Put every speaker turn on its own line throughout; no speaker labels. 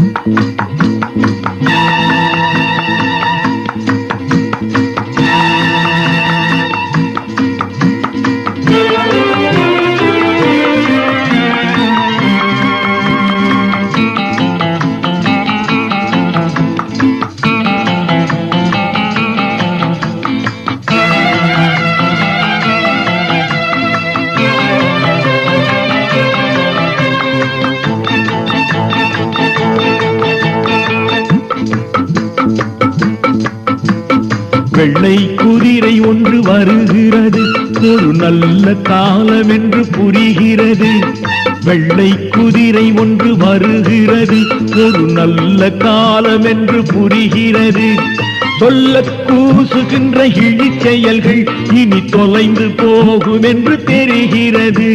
Thank you. வெள்ளை குதிரை ஒன்று வருகிறது. ஒரு நல்ல காலம் என்று புரிகிறது. வெள்ளை குதிரை ஒன்று வருகிறது. ஒரு நல்ல காலம் என்று புரிகிறது. சொல்ல கூசுகின்ற இழி செயல்கள் இனி தொலைந்து போகும் என்று தெரிகிறது.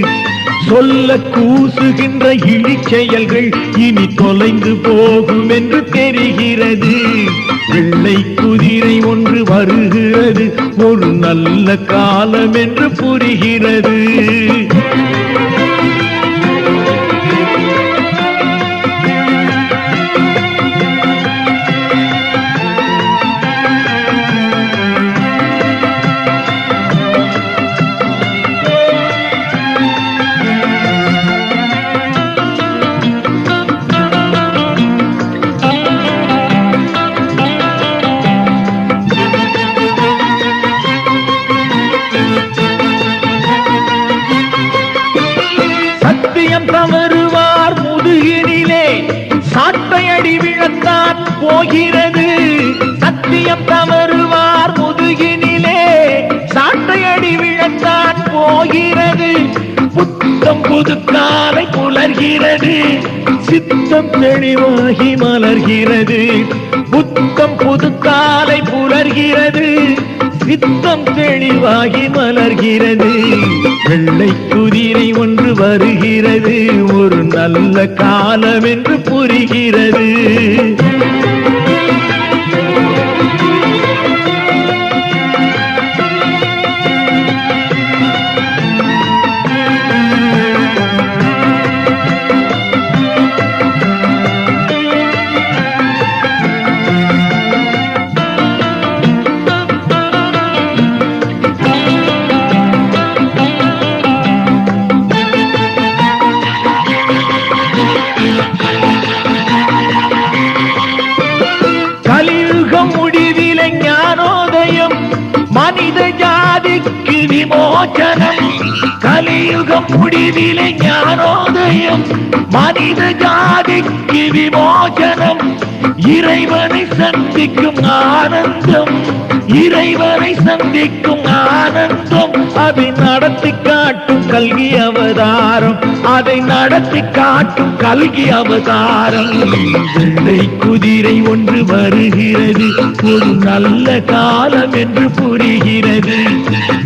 சொல்ல கூசுகின்ற இழி செயல்கள் இனி தொலைந்து போகும் என்று தெரிகிறது. வெள்ளை குதிரை ஒன்று வருகிறது. ஒரு நல்ல காலம் என்று புரிகிறது. போகிறது. சத்தியம் தவறுவார் முதுகினிலே. சாட்டையடி விழத்தான் போகிறது. புத்தம் புது காலை புலர்கிறது. சித்தம் தெளிவாகி மலர்கிறது. புத்தம் புது காலை புலர்கிறது. சித்தம் தெளிவாகி மலர்கிறது. வெள்ளை குதிரை ஒன்று வருகிறது. ஒரு நல்ல காலம் என்று புரிகிறது. மனித ஜாதிக்கு விமோச்சனம் கலியுகம் முடிவிலே ஞானோதயம். மனித ஜாதிக்கு விமோச்சனம் இறைவனை சந்திக்கும் ஆனந்தம். இறைவரை சந்திக்கும் ஆனந்தம் அதை நடத்தி காட்டும் கல்வி அவதாரம். அதை நடத்தி காட்டும் கல்வி அவதாரம். வெள்ளை குதிரை ஒன்று வருகிறது. ஒரு நல்ல காலம் என்று புரிகிறது.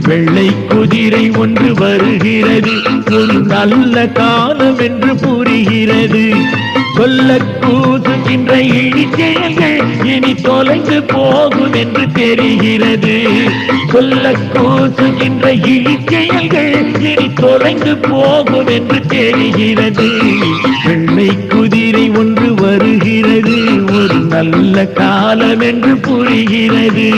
வெள்ளை குதிரை ஒன்று வருகிறது. ஒரு நல்ல காலம் என்று புரிகிறது. கொல்ல கூசுகின்ற இழிச்செயல்கள் இனி தொலைந்து போகும் என்று தெரிகிறது. சொல்ல கூசுகின்ற இழிச்செயல்கள் இனி தொலைந்து போகும் என்று தெரிகிறது. வெள்ளை குதிரை ஒன்று வருகிறது. ஒரு நல்ல காலம் என்று புரிகிறது.